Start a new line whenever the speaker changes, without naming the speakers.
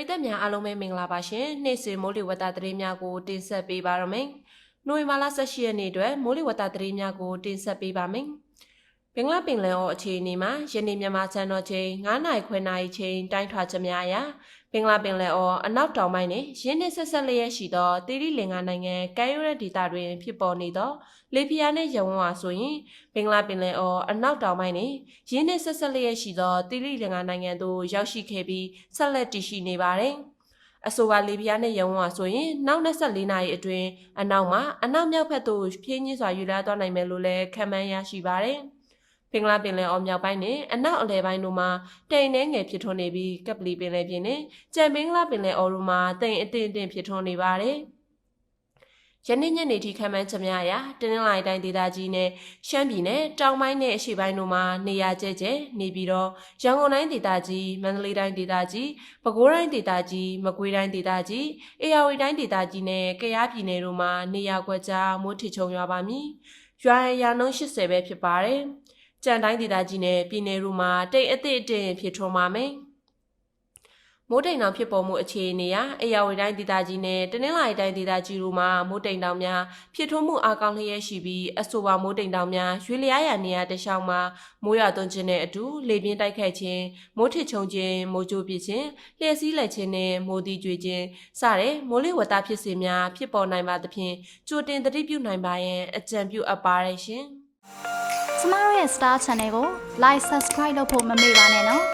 ရိသတ်များအားလုံးပဲမင်္ဂလာပါရှင်နေ့စဉ်မိုးလေဝသသတင်းများကိုတင်ဆက်ပေးပါရမယ်နိုဝင်ဘာလ18ရက်နေ့အတွက်မိုးလေဝသသတင်းများကိုတင်ဆက်ပေးပါမယ် ဘင်္ဂလားပင်လယ်အော်အခြေအနေမှာယနေ့မြန်မာစံတော်ချိန်9နာရီခွဲနာရီချိန်တိုင်းထွာချက်များအရာဘင်္ဂလားပင်လယ်အော်အနောက်တောင်ပိုင်းနှင့်ရင်းနှီးဆက်ဆက်လျက်ရှိသောတိရိလင်္ကာနိုင်ငံကမ်းရိုးတန်းဒေသတွင်ဖြစ်ပေါ်နေသောလေပြင်းနှင့်ရဝန်းဝါဆိုရင်ဘင်္ဂလားပင်လယ်အော်အနောက်တောင်ပိုင်းနှင့်ရင်းနှီးဆက်ဆက်လျက်ရှိသောတိရိလင်္ကာနိုင်ငံသို့ရောက်ရှိခဲ့ပြီးဆက်လက်တည်ရှိနေပါသည်။အဆိုပါလေပြင်းနဲ့ရဝန်းဝါဆိုရင်နောက်24နာရီအတွင်းအနောက်မှာအနောက်မြောက်ဘက်သို့ဖြင်းညင်းစွာယူလာသွားနိုင်မယ်လို့လည်းခန့်မှန်းရရှိပါတယ်။ ပင်္ဂလားပင်လယ်အော်မြောက်ပိုင်းနဲ့အနောက်အလယ်ပိုင်းတို့မှာတိမ်နှဲငယ်ဖြစ်ထွန်းနေပြီးကပလီပင်လယ်ပြင်နဲ့ကြံပင်္ဂလားပင်လယ်အော်တို့မှာတိမ်အထင်အထင်ဖြစ်ထွန်းနေပါတယ်။ယနေ့ညနေထိခံမှန်းချက်များအရတင်းနှင်းလိုက်တိုင်းဒေသကြီးနဲ့ရှမ်းပြည်နယ်တောင်ပိုင်းနဲ့အရှေ့ပိုင်းတို့မှာနေရာကျဲကျဲနေပြီးတော့ရန်ကုန်တိုင်းဒေသကြီးမန္တလေးတိုင်းဒေသကြီးပဲခူးတိုင်းဒေသကြီးမကွေးတိုင်းဒေသကြီးအေရဝတီတိုင်းဒေသကြီးနဲ့ကယားပြည်နယ်တို့မှာနေရာကွက်ကြားမိုးထစ်ချုံရွာပါမည်။ရွာရရာနှုန်း80ပဲဖြစ်ပါတယ်။ ကြံတိုင်းဒေသကြီးနဲ့ပြည်နယ်တို့မှာတိတ်အသည့်အတင်ဖြစ်ထွန်းပါမယ်။မိုးတိမ်တောင်ဖြစ်ပေါ်မှုအခြေအနေအရအေရဝတီတိုင်းဒေသကြီးနဲ့တနင်္လာရီတိုင်းဒေသကြီးတို့မှာမိုးတိမ်တောင်များဖြစ်ထွန်းမှုအကောင်းလျက်ရှိပြီးအဆိုပါမိုးတိမ်တောင်များရွေလျားရနေရာတစ်လျှောက်မှာမိုးရွာသွန်းခြင်းနဲ့အတူလေပြင်းတိုက်ခတ်ခြင်းမိုးထစ်ချုံခြင်းမိုးကြိုးပစ်ခြင်းလျှက်စီးလက်ခြင်းနဲ့မိုးတီးကျွေခြင်းစတဲ့မိုးလေဝသဖြစ်စဉ်များဖြစ်ပေါ်နိုင်ပါသဖြင့်ကြိုတင်သတိပြုနိုင်ပါရန်အကြံပြုအပ်ပါတယ်ရှင်။
ကျမတို့ရဲ့ Star Channel ကို Like Subscribe လုပ်ဖို့မမေ့ပါနဲ့နော်